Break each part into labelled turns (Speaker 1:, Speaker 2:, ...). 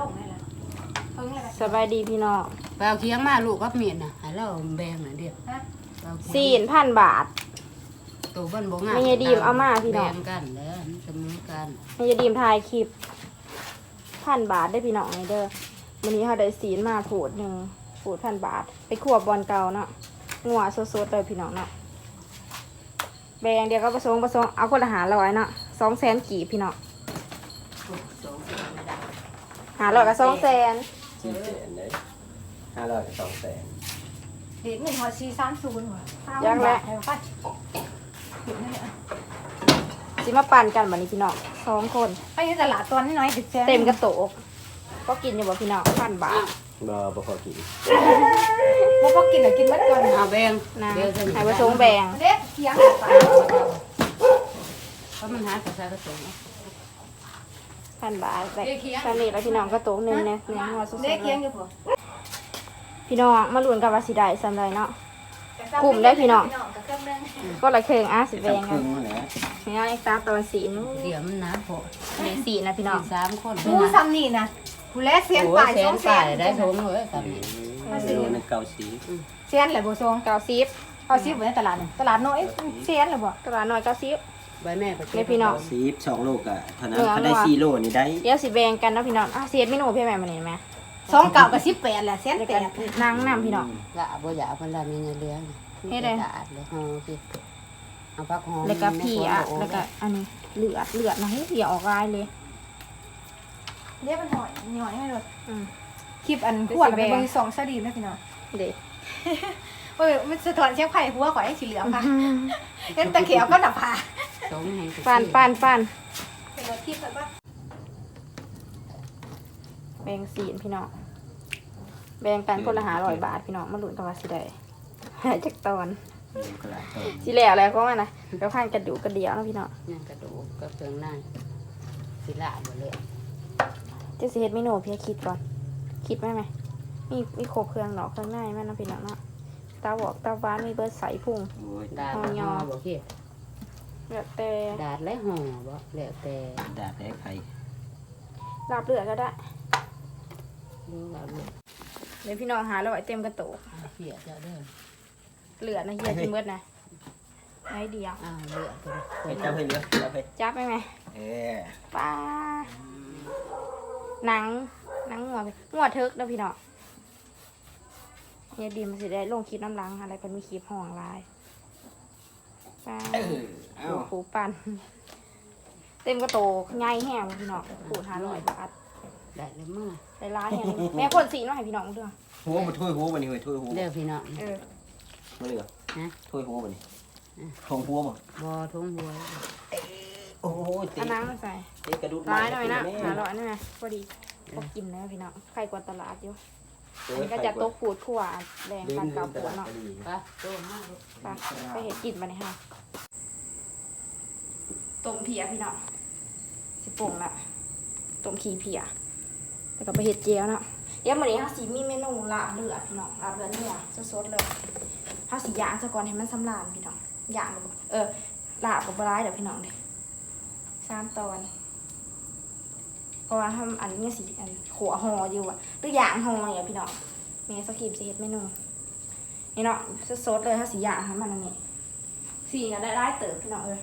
Speaker 1: ลงนี่แหละเพิ่งเลย
Speaker 2: สบายดีพี่น้อง
Speaker 3: ไปเอาเคียงมาลูกกับเมียน่ะให้เราแบ่งหน่อยเดียว
Speaker 1: ฮะ
Speaker 3: ไปเอาเคียง
Speaker 2: สี่พันบาท
Speaker 3: ตัวเบิ้นบ่งาม
Speaker 2: ไม่ใช่ดีมเอามาพี่น้อง
Speaker 3: แบ่งกันแล้วเสมอกัน
Speaker 2: มันจะดีมถ่ายคลิปพันบาทได้พี่น้องนี่เด้อวันนี้เขาได้สีนมาผูดหนึ่งผูดพันบาท ไปขวบบอลเก่าเนาะงัวสดๆเลยพี่น้องเนาะแบงเดียวก็ประสงค์ประสงค์เอาคนละหาร้อยเนาะสองแสนกี่พี่น้อง
Speaker 3: สองคนไม่ได้
Speaker 2: หาร้อยกับสองแสน
Speaker 4: สี่แสนเลยห้าร้อยกับสองแสน
Speaker 1: เด็กหนึ่งหัวซีสามศูนย์หัว
Speaker 2: ยังแหละ
Speaker 1: ไปไปเดี๋ยวนี่อะ
Speaker 2: สิมาปั่นกันวันนี้พี่น้องสองคน
Speaker 1: ไปที่ตลาดตัวน้อยๆเด็กแซ่
Speaker 2: เต็มกระโตกก็กินอยู่บ่พี่น้องพันบาท
Speaker 4: บ่บ่พอกิน
Speaker 1: พวกพวกกินหรือกินมัดก่อน
Speaker 3: เอาแบ่ง
Speaker 2: นะ
Speaker 3: เดี๋ยวจะ
Speaker 2: ให้ประสงค์แบง
Speaker 1: เด็กเคียงไป
Speaker 3: เพราะมันหาภาษากระสง
Speaker 2: พันบาทแต่พันนี้แล้วพี่น้องก็โตกหนึ่งเนี่ยเนี่ยหัวสุดๆ
Speaker 1: เด็ก
Speaker 2: เล
Speaker 1: เคียง
Speaker 2: ย
Speaker 1: อยู่ผัว
Speaker 2: พี่น้องมาลุ้นกับว่าสิได้สำไรเนาะกลุ่มได้พี่น้อง
Speaker 1: กับเครื่องนึง
Speaker 2: ก็ละเคงอะสิแบง
Speaker 4: ค
Speaker 2: กั
Speaker 4: รึ่
Speaker 2: น
Speaker 4: งนั่นแหละ
Speaker 2: นี่เอ็กซ์ตร้าตอนสีนู้
Speaker 3: เดี๋ยวมันหนาโผล่
Speaker 2: ในสีนะพี่น้อง
Speaker 3: สามคน
Speaker 1: ผู้ซ้ำนี่นะผู้แลเสียน
Speaker 3: โอ้
Speaker 1: ป่าย
Speaker 3: แส
Speaker 1: สอนงแส
Speaker 3: ป่าย
Speaker 1: น
Speaker 3: ได้ทงเลยสามนี้
Speaker 4: โลนึงเก้าสี
Speaker 1: เสียนแหละโบทรง
Speaker 2: เก้าสิบ
Speaker 1: เอาซิบไว้ในตลาดนี่ตลาดน้อยเสียนเลยบ่
Speaker 2: ตลาดน้อยเก้าสิบ
Speaker 3: ใบแม่ไป
Speaker 2: เนี่ยพี่น้อง
Speaker 4: สีสองโลกอะเท่านั้น
Speaker 2: เหลือ
Speaker 4: เขาได้
Speaker 2: เหรอ
Speaker 4: สี่โลนี่ได้
Speaker 2: เดี๋ยวสิแบงกันเนาะพี่น้องอะเสียดไม่หนูพี่แม่มาเนี่ยไหม
Speaker 1: สองเก่ากับสิบแปดแหละเสียน
Speaker 2: เดี๋ยว
Speaker 1: แป
Speaker 2: กัน
Speaker 1: ด
Speaker 2: นั่งนำพี่น้อง
Speaker 3: ละบ่อยากเพิ่นละมีเงินเลี้ยง
Speaker 2: เฮ็ดได้
Speaker 3: สะอาดเลยหอพี่เอาพักหอม
Speaker 2: แล้วก็พี่อะ
Speaker 3: ในคน
Speaker 2: แล้วก็อันนี้เลือดเลือดนะให้เหี่ยวออกลายเลย
Speaker 1: เรียกมันหอยหน่อยให้เลย
Speaker 2: อืม
Speaker 1: คลิปอันขวดไปเบอร์สองสดีนะพี่น้อง
Speaker 2: เด็ก
Speaker 1: เอ้ยมันสะท้อนเชียงไผ่หัวข่อยให้สีเหลืองค่ะเห็นตะเขียวก็หนับผ้า
Speaker 3: สองแห่ง
Speaker 2: ปานปานปาน
Speaker 1: เป็นรถที่แบบว่า
Speaker 2: แบงสีนพี่น้องแบงกันคนละหาร้อยบาทพี่น้องมาลุ้นกันว่าสิได้หายจากตอน
Speaker 4: กระดาษเท่า
Speaker 2: สิแล้วอะไรก็ว่านะเดี๋ยวพันกระดูกกระเดียวนะพี่น้อง
Speaker 3: ยังกระดูกกับเครื่องในสิละหมดเลย
Speaker 2: เจะสิเฮ็ดเมนูเพียคิดก่อน คิดไหมไหมมีมีครบเครื่องเนาะเครื่องในแม่นะพี่น้องเนาะตาบอกตาบ้านมีเบิร์ดใสพุง
Speaker 4: โอ้ย
Speaker 3: ดาด
Speaker 2: ห
Speaker 3: ห
Speaker 2: อ
Speaker 3: อบ่เฮ็ด
Speaker 2: แล้วแต่
Speaker 3: ดาดและห่อบ่แล้วแต่
Speaker 4: ดาดแพ้ไข่
Speaker 2: ลาบเลือดก็ได้
Speaker 3: ดูว่าลูก
Speaker 2: เดี๋ยวพี่น้องหาแล้วไว้เต็มกระโตก
Speaker 3: เสียเจ้าเด้อ
Speaker 2: เหลือนะเฮียกินเบิร์ดนะไอ้เดียว
Speaker 3: อ้าวเหลือตัวนี้
Speaker 4: เฮ้ยเจ้าให้เหลือเจ้าให้
Speaker 2: จับไหมไหม
Speaker 4: เออ
Speaker 2: ป้าหนังหนังหัวไปหัวเทิกเด้อพี่น้องเนี่ยดีมันสิได้ลงคลิปน้ำลังอะไรเป็นมีคลิปห้องลาย ป้า
Speaker 4: เออเอ้า
Speaker 2: ปูปูปันเต็มกระโตกใหญ่แห้งพี่น้องปูห้าร้อยบาท
Speaker 3: ได้แล้วเมื่อ
Speaker 2: ไปร้านเนี่ยแม่คนสีน้อยให้พี่น้องเด้อ
Speaker 4: หัวมาถ้วยหัวมานี่เฮ้ยถ้วยหัว
Speaker 3: เด้อพี่น้อง
Speaker 2: เออ
Speaker 4: มาเลยเหรอ
Speaker 3: ฮะ
Speaker 4: ถ้วยหัวมานี่ทงหัวมา
Speaker 3: บ่ทุ่งหัว
Speaker 4: โอ้ยตี
Speaker 2: เอาน้ำมาใส่
Speaker 4: ตีกระดูก
Speaker 2: ร้ายหน่อยนะ
Speaker 4: แม่
Speaker 2: หาร้อยหน่อยนะพอดีพอกินนะพี่น้องใครกว่าตลาดอยู่
Speaker 4: เอ
Speaker 2: อัน
Speaker 4: อ
Speaker 2: นี้ก็จะตกขูดขั่วแดง
Speaker 4: ลื
Speaker 2: ปั
Speaker 4: ม
Speaker 2: น
Speaker 4: ลื
Speaker 2: กับ
Speaker 4: ม
Speaker 2: ปวดเนาะ
Speaker 3: ไปโตมากลูก
Speaker 2: ไปไปเห็ดกินมาเนี่ยค่ะต้มเพียพี่น้องสิโป่งละต้มขี้เพียแล้วก็ไปเห็ดเจียวเนาะเดี๋ยวมื้อนี้เฮาสิมีเมนูลาบเลือดพี่น้องลาบเลือดเนื้อสดๆเลยเฮาสิย่างซะก่อนให้มันสำราญพี่น้องย่างเลยเออลาบกับบ่ร้ายเดี๋ยวพี่น้องเด้สามตอนเพ ราะว่าทำอันนี้สิอันขัวหออยู่อะหรือย่างหออย่างพี่น้องเมสกีมสิเฮ็ดเมนูนี่เนาะสดๆเลยถ้าสีอย่างให้มันอันนี้สีก็ได้ได้เติบพี่น้องเอ้ย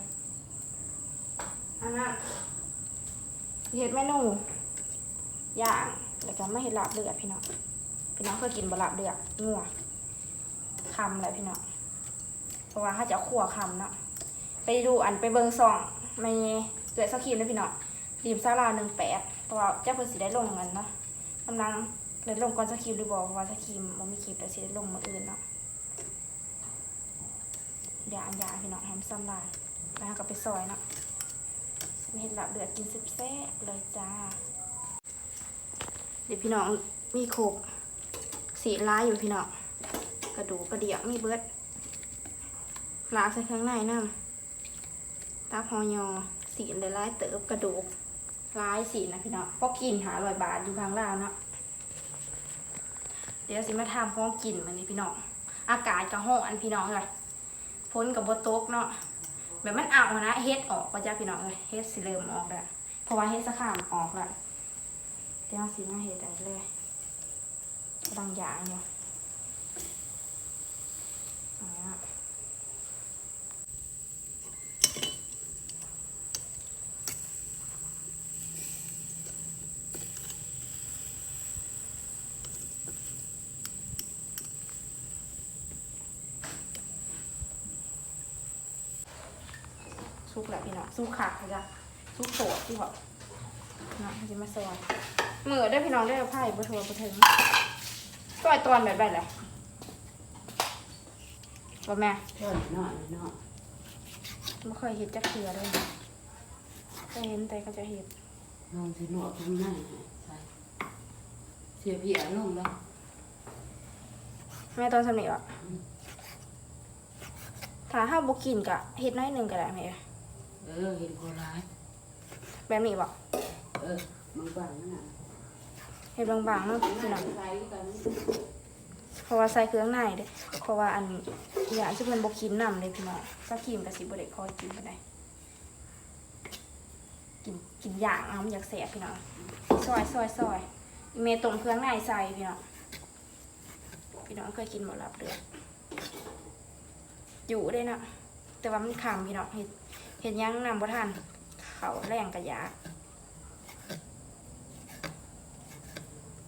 Speaker 2: อันนั้นเฮ็ดเมนูย่างแล้วก็ไม่เฮ็ดลาบเลือดพี่น้องพี่น้องเคยกินบะลาบเลือดงัวคำเลยพี่น้องเพราะว่าถ้าจะขัวคำเนาะไปดูอันไปเบิงซองไม่เกิดสกีมเลยพี่น้องรีบซาลาหนึ่งแปด เพราะว่าเจ้าเพิ่นสิได้ลงเงินเนาะกำลังได้ลงก่อนสคริปหรือบอกว่าสคริปต์บ่มีคลิปแต่สิได้ลงมาอื่นเนาะอย่าอันยาพี่น้องแฮมซัมลายแล้วก็ไปซอยเนาะไม่เห็นละเดือดกินแซ่บๆเลยจ้า เดี๋ยวพี่น้องมีโคกสีลายอยู่พี่น้องกระดูกกระเดียกมีเบิดลากใส่ข้างในน้ำตาพอยอสีเลยลายเติบกระดูก ลายสีนะพี่น้องพอกินหาร้อยบาทอยู่ข้างล่างเนาะเดี๋ยวสิมาทำพอกินมันนี้พี่น้องอากาศกระห้องอันพี่น้องเลยพ้นกับบโต๊กเนาะแบบมันเอานะเฮ็ดออกก็จะพี่น้องเลยเฮ็ดสิเริ่มออกแล้วเพราะว่าเฮ็ดสะขามออกแล้วเดี๋ยวสีมาเห็ดอะไรเลยบางอย่างเนี่ยเอาละ ซุกแหละพี่น้องซุกขาดเลยจ้ะซุกโสดที่บอกน้องจะมาซอยมือได้พี่น้องได้เอาไพ่บะทัวบะถึงซอยตอนแบบไรเลยบ่แม่
Speaker 3: เพื่อนนอนนอน
Speaker 2: ไม่เคยเห็นจักเทือเลยเคยเห็นแต่ก็จะเห็น
Speaker 3: นอนที่นอนตรงนั้นใส่เสียเพียลงแล้ว
Speaker 2: แม่ตอนสำเนียงอะถ้าห้าบกินกะเห็ดน้อยหนึ่งก็ได้ไหม
Speaker 3: เออเห็นคนร้าย
Speaker 2: แบบนี้บอก
Speaker 3: เออมึงบังนั่นน่ะ
Speaker 2: เห็ดบางๆเนาะพี่น้อง
Speaker 3: ใส่กัน
Speaker 2: เพราะว่าใส่เครื่องในเด้เพราะว่าอันอย่างที่มันบกินน้ำเลยพี่น้องก็กินกับสิบเด็คอยกินกันได้กินกินอย่างเอามันอยากแสบพี่น้องซอยซอยซอยอีเมต้มเครื่องในใส่พี่น้องพี่น้องเคยกินหมดรับเดือดอยู่ได้เนาะแต่ว่ามันคำพี่น้องเห็ด เห็ดหยังนำบ่ทันเขาแรงกระยา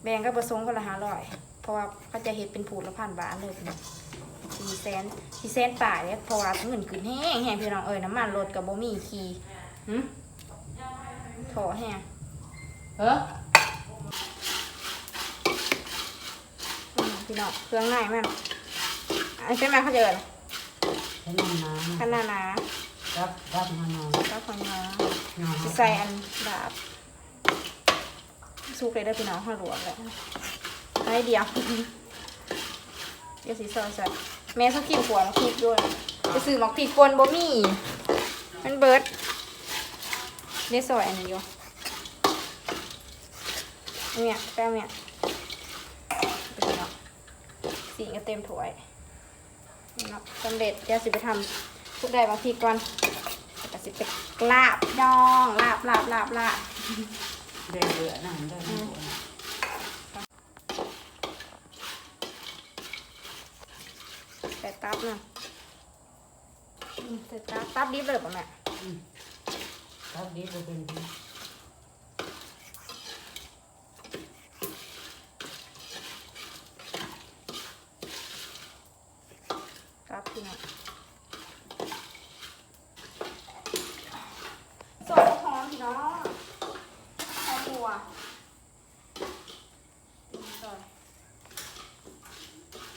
Speaker 2: แบ่งก็ประสงค์คนละห้าร้อย เพราะว่าเขาจะเห็ดเป็นผูดละพันบาทเลยพี่น้องสี่แสนสี่แสนป่ายเนี่ยเพราะว่าเงินขึ้นแห้งแห้งพี่น้องเอ้ยน้ำมันรถกับบ่มีขี่หึโถแห้ง
Speaker 3: เออ
Speaker 2: อืมพี่น้องเครื่องในมันอันนี้เป็นไหมเขาเจอ
Speaker 3: ฉันนอนน้ำ
Speaker 2: ขนาดหนา
Speaker 3: รับรับมานอน
Speaker 2: ก็ของน้อง
Speaker 3: นอน
Speaker 2: สิใส่อันดาบซุกเลยได้อพี่น้องห่อหลวงเลยไอ้เดียวเดี๋ยวสีซอยใส่แม่เขากินหัวมักพริกด้วยไปซื้อมักพริกป่นบ่มีมันเบิร์ดได้ซอยอันนี้อยู่เนี่ยแป้งเนี่ยไปพี่น้องสีก็เต็มถ้วยนี่เนาะสำเร็จเดี๋ยวสิไปทำทุกได้มักพริกก่อนก็ สิไปลาบดองลาบลาบลาบลาบ
Speaker 3: เดือดเดือดนั่นเดือดนั่น
Speaker 2: ใส่ตับนะอืมใส่ตับตับดิบเลยป่ะแม่
Speaker 3: ตับดีบ่เป็นดี
Speaker 2: ตับพี่น้องสดหอมพี่น้องหอมบัวตีนซอย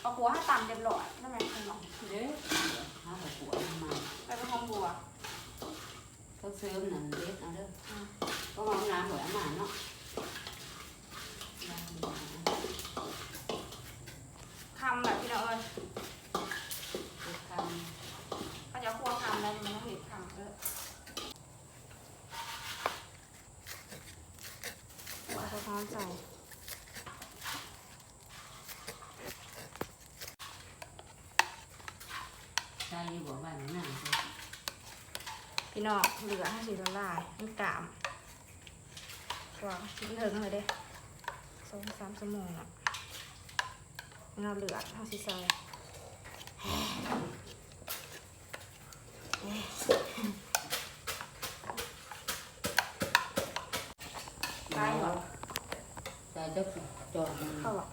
Speaker 2: เอา หัวให้ต่ำเรียบร้อยนั่นแหละพี่น้อ
Speaker 3: เด้อหาผักหัวมา
Speaker 2: ไปเป็นหอมบัว
Speaker 3: เขาเสริมหนั่นเด็ดเอาเด้อก็ห้องน้ำหัวมาเนาะ
Speaker 2: คำแบบพี่น้องเอ้ย
Speaker 3: ท
Speaker 2: เขาจะคั่วคำแล้วมันต้องเห็ดคำเออหัวเขามใส่ำ
Speaker 3: ใส่หัวบ้านนั่น
Speaker 2: พี่น้องเหลือห้าสิบละลายมันกามกว่าชิ้นเถิงเลยเด้สองสามชั่วโมงอะเราเหลือห้าสิบใส่ได้เหรอ
Speaker 3: ใส่จะจอดมัน
Speaker 2: เข้าอะ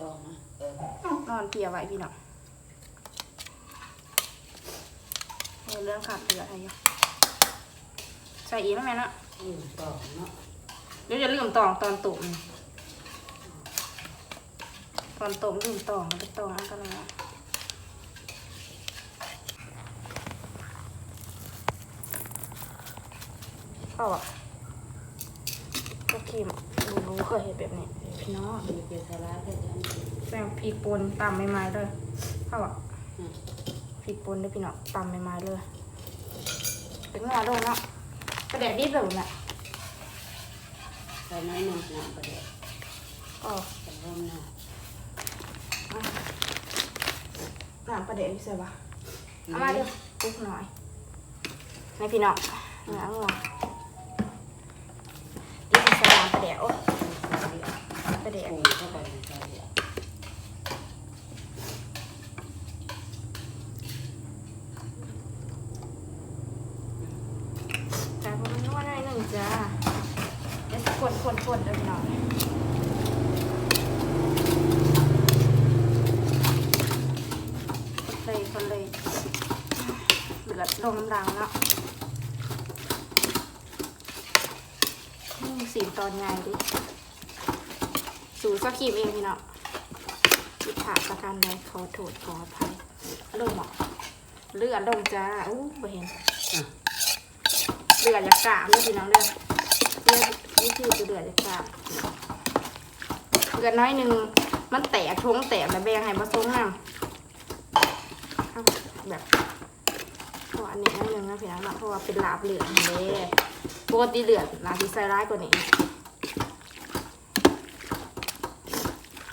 Speaker 3: จอดนะเออ น
Speaker 2: อนเปียไว้พี่น้อง เรื่องขาดเหลืออะไรอยู่ใส่อีกแล้วไหมเนาะ
Speaker 3: อืมจอดเนาะ
Speaker 2: เดี๋ยวจะลืมตองตอนตุ่มตอนตุ่มลืมตองมันจะตองอันตรายเข้าอะก็ครีมรู้เคยเห็นแบบนี้พี่น้อง
Speaker 3: มีเกลือสายก็จะ
Speaker 2: แป้งพริกป่นตำไม่ไม้เลยเข้าอะ ริกป่นด้วยพี่น้องตำไม่ไม้เลยเป็นงอด้วยเนาะกระเด็ดดิบแบบนี้
Speaker 3: ใส่น้อยหนึ่งน้ำประเดี๋ยว
Speaker 2: ก็
Speaker 3: ใส่ร่มหน้า
Speaker 2: น้ำประเดี๋ยวอยู่ใส่ปะเอามาดิปุ๊กหน่อยในพี่น้องน้ำงัวดิใส่น้ำประเดี๋ยวโอ้ย
Speaker 3: ใส่
Speaker 2: ก
Speaker 3: ปรุงเข้าไปในใจอะ
Speaker 2: แต่พอมันนวดได้หนึ่งจ้า เดี๋ยวสิกดกดกดเดี๋ยวพี่น้องเลยคนเลยเลือดลงน้ำดังแล้วอืมสีตอนใหญ่ดิสูตรสกีมเองพี่น้องผิดพลาดประการใดขอโทษขออภัยลงหมอเลือดลงจ้าอู้บ่เห็นเลือดจากกามเลยพี่น้องเลือดเลือดือเลือดจากกามเลือดน้อยหนึ่งมันแตกท้องแตกแล้วแบงให้ผสมน้ำเอาแบบเพราะอันนี้อันหนึ่งนะพี่น้องเนะเพราะว่าเป็นลาบเหลืองเลยปกติเหลือดลาบที่ใส่ร้ายกว่านี้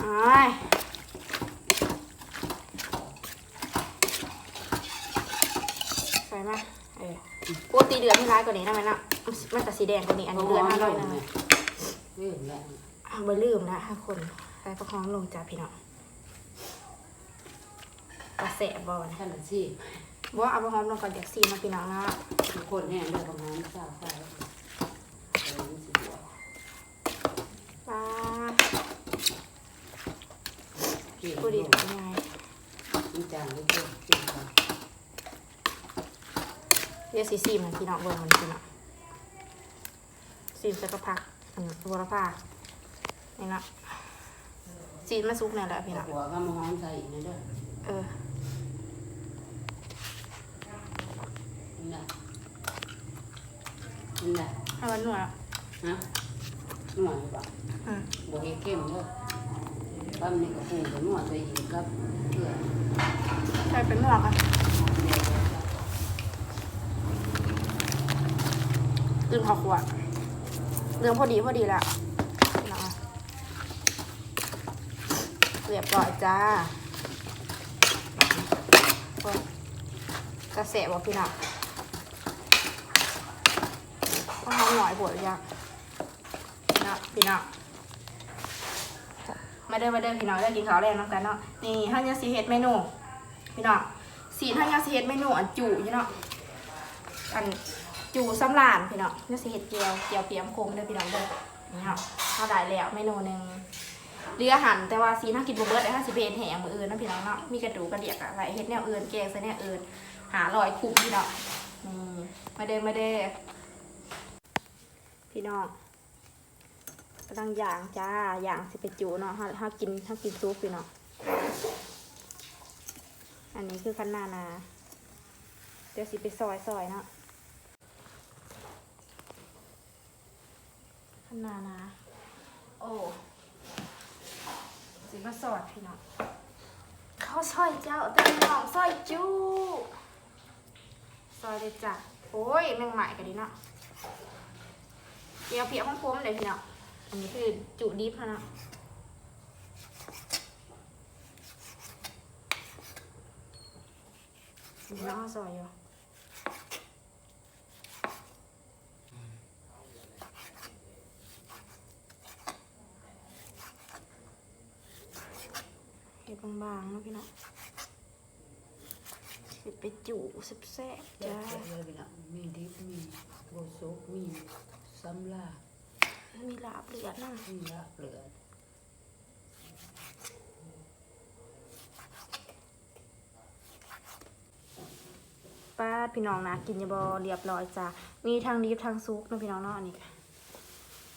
Speaker 2: อ้ายใส่ไหมเออปกติเดือนที่ร้ายกว่านี้นะมันะมันจะสีแดงกว่านี้อันนี้เดือนห้าร้อยนะ
Speaker 3: เรื่องแล้ว
Speaker 2: อะบ่ลืมนะถ้าคนใส่ประคองลงจ้าพี่น้องกระแสบอลนะ
Speaker 3: ท่านละสิ
Speaker 2: บ่เอาประคองลงก่อนจากซีมาพี่น้องนะ
Speaker 3: ทุกคนเนี่ยเรื่องประมาณสาวไฟเออมันสิบวก
Speaker 2: ปลา
Speaker 3: เกี่ยว
Speaker 2: บุรี
Speaker 3: กับ
Speaker 2: ทำไง
Speaker 3: มันจางเลยเกี่ยวเกี่ยวกับ
Speaker 2: เรียกซีซีมันพี่น้องเบิ่งมันพี่น้องซีมจะกระพัก อันตัวละผ้านี่นะซีนมาซุกเนี่ยแหละพี่น้อง
Speaker 3: หัวก็มาหอมใส่อีกนะเด้อ
Speaker 2: เออ
Speaker 3: นี่แหละนี่แหละ
Speaker 2: ให้มันนวดอะ
Speaker 3: ฮะนวดหรือเปล่า
Speaker 2: อืม
Speaker 3: บวกเข้มเด้อปั้มนี่ก็ปรุงกับนวดไปอีกครับเพื่อ
Speaker 2: ใส่เป็นหมวกอะตื่นขอขวด เรื่องพอดีพอดีละพี่น้องอะเรียบร้อยจ้าโอ้ยกระแสบอกพี่น้องต้องทำหน่อยปวดยังพี่น้องพี่น้องมาเดินมาเดินพี่น้องได้กินข้าวแรงน้ำกันเนาะนี่ท่านยังสีเฮ็ดเมนูพี่น้องสีท่านยังสีเฮ็ดเมนูอันจูอยู่เนาะอัน จูซ้ำลานพี่น้องยังสีเฮ็ดเจียวเจียวเปียมโคมเด้อพี่น้องเด้อนี่เนาะถ้าได้แล้วเมนูหนึ่งเรือหันแต่ว่าสีน่ากินบเบิดแต่ถ้าสิเป็นแหงมืออื่นนะพี่น้องเนาะมีกระดูกกระเดียกอะไรเฮ็ดแนวอื่นแกงใส่แนวอื่นหาลอยคุ้มพี่น้องนี่มาเด้มาเด้พี่น้องกำลังย่างจ้าย่างสิไปจูเนาะถ้าถ้ากินถ้ากินซุปพี่น้องอันนี้คือคันนานาเดี๋ยวสิไปซอยซอยเนาะ คันนานาโอ้สิมาสอดพี่น้องเขาซอยเจ้าแต่น้องซอยจู้ซอยเลยจ้ะโอ้ยแมงใหม่กันดีเนาะเดี๋ยวเพียของผมเลยพี่น้องอันนี้คือจุดิบเนะมีน้องซอยอยู่ บางๆเนาะพี่น้องสิไปจู่แซ่บๆ
Speaker 3: เจ้า
Speaker 2: จ้า
Speaker 3: เลยไปละมีดิบมีโบซุกมีซ้ำลา
Speaker 2: มีลาบเลือดนะ
Speaker 3: มีละเหลือ
Speaker 2: ป้าดพี่น้องนะกินยาบอเรียบร้อยจ้ามีทางดิบทางซุกเนาะพี่น้องเนาะอันนี้ก็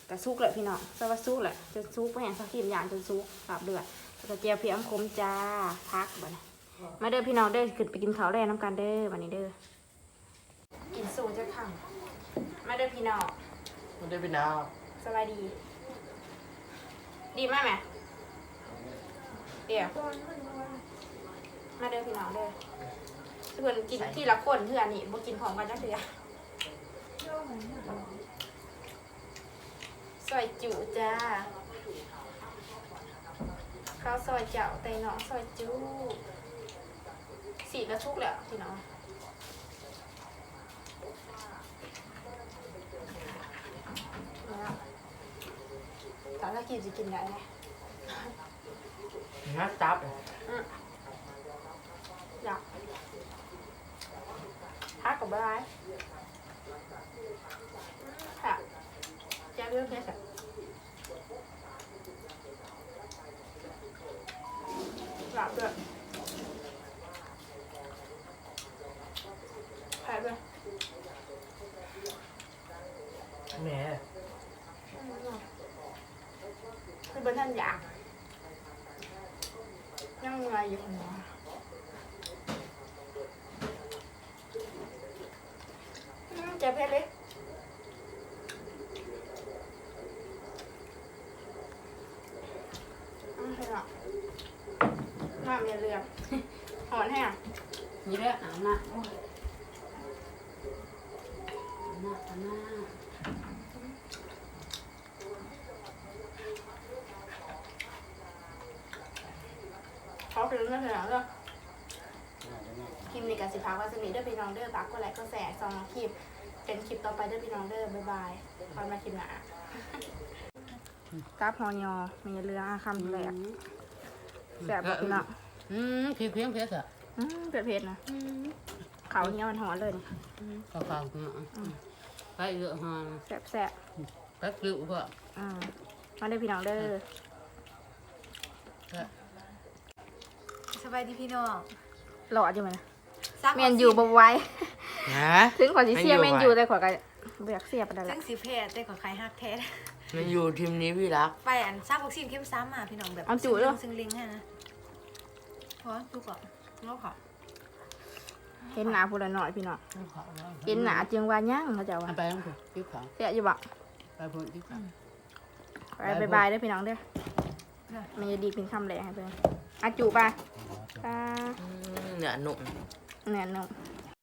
Speaker 2: แต่ซุกแหละพี่น้องแต่ว่าซุกแหละจะซุกไปอย่างสักขีมอย่างจนซุกลาบเลือด แล้วก็เจียวเพียงคมจ้าพักบ่นะมาเด้อพี่น้องเด้อขึ้นไปกินข้าวแรงน้ำกันเด้อวันนี้เด้อกินสูจะขังมาเด้อพี่น้อง
Speaker 4: มันได้เป็นดาว
Speaker 2: สบายดี ดีมากไหมเดี๋ยวมาเด้อพี่น้องเด้อเพื่อนกินที่ละคนเพื่อนนี่บ่กินพร้อมกันนะเถื่อซอยจุจ้า ข้าวซอยเจ้าไตหนองซอยจุสีกระชุกเลยอะพี่น้องแล้วถ้าถ้ากินจะกินได้ไหม
Speaker 5: งัดตับ
Speaker 2: อยากพักกับอะไรค่ะแจ้งเรื่องแค่สัก หลับด้วยแพ้ด้วย
Speaker 5: แหม
Speaker 2: คือเป็นท่านอยากยังไงอยู่หัวอืมเจ็บเพชรเลยอืมเห็นหรอ น้ำอย่าเรือหอนแห้ง
Speaker 3: นี่แหละอาบน้ำโอ้ยอาบน้ำอาบน้
Speaker 2: เขาเป็นเรื่องอะไรเนาะคลิปนี้กับสิพาว่าสนิทเด้อพี่น้องเด้อฝากกดไลค์กดแชร์ซองคลิป เป็นคลิปต่อไปเด้อพี่น้องเด้อบ๊ายบายคอยมาคลิปหน้ากราบฮอนยอมีเรืออาคำแหลกแสบบ่พี่น้ องำ
Speaker 3: อืมเพียงเพียงเพียงอะ
Speaker 2: อืมเผ็ดเผ็ดนะเขาเนี่ยมันหอนเลยนี่
Speaker 3: ข้าวข้าวเนาะไปเยอะฮะ
Speaker 2: แสบแสบ
Speaker 3: ไปกลิ้วก็
Speaker 2: อืมมาเด้อพี่น้องเด้อ
Speaker 1: สบายดีพี่น้อง
Speaker 2: หล่ออยู่ไหมนะ
Speaker 1: ซัก
Speaker 2: เมนอยู่บ่ไหว้
Speaker 5: นะ
Speaker 2: ถึงขอสิเสีย
Speaker 5: แม่
Speaker 2: เม
Speaker 5: น
Speaker 2: น
Speaker 5: อยู่
Speaker 2: อยู่
Speaker 5: ไว้
Speaker 2: แต่ขอยก็บ่อยากเสียไปได้
Speaker 1: ซึ่
Speaker 2: ละ
Speaker 1: งสีเพศแต่ขอใครฮักแท้
Speaker 5: มันอยู่ทีมนี้พี่รัก
Speaker 1: ไปอันซักวัคซีนเข้มซ้ำมาพี่น้องแบบ
Speaker 2: เอาจุเด้อ
Speaker 1: ซึ่งลิงฮะนะ พอดูก่อนแล้วขอ
Speaker 2: เห็นหนาพูดละหน่อยพี่น้อง
Speaker 3: ข้าวแล้ว
Speaker 2: เห็นหนาเจียงว่าย่างเขาจะว่า
Speaker 3: เอาไปต้องถูกจิ้มขาว
Speaker 2: เสียอยู่บ่
Speaker 3: ไปพูดจิ้มขาว
Speaker 2: ไปบายบายเด้อพี่น้องเด้อมันจะดีเป็นคำแหลงให้เพิ่นอาจูไปอ่า
Speaker 5: เนี่ยหนุ่ม
Speaker 2: เนี่ยเนาะ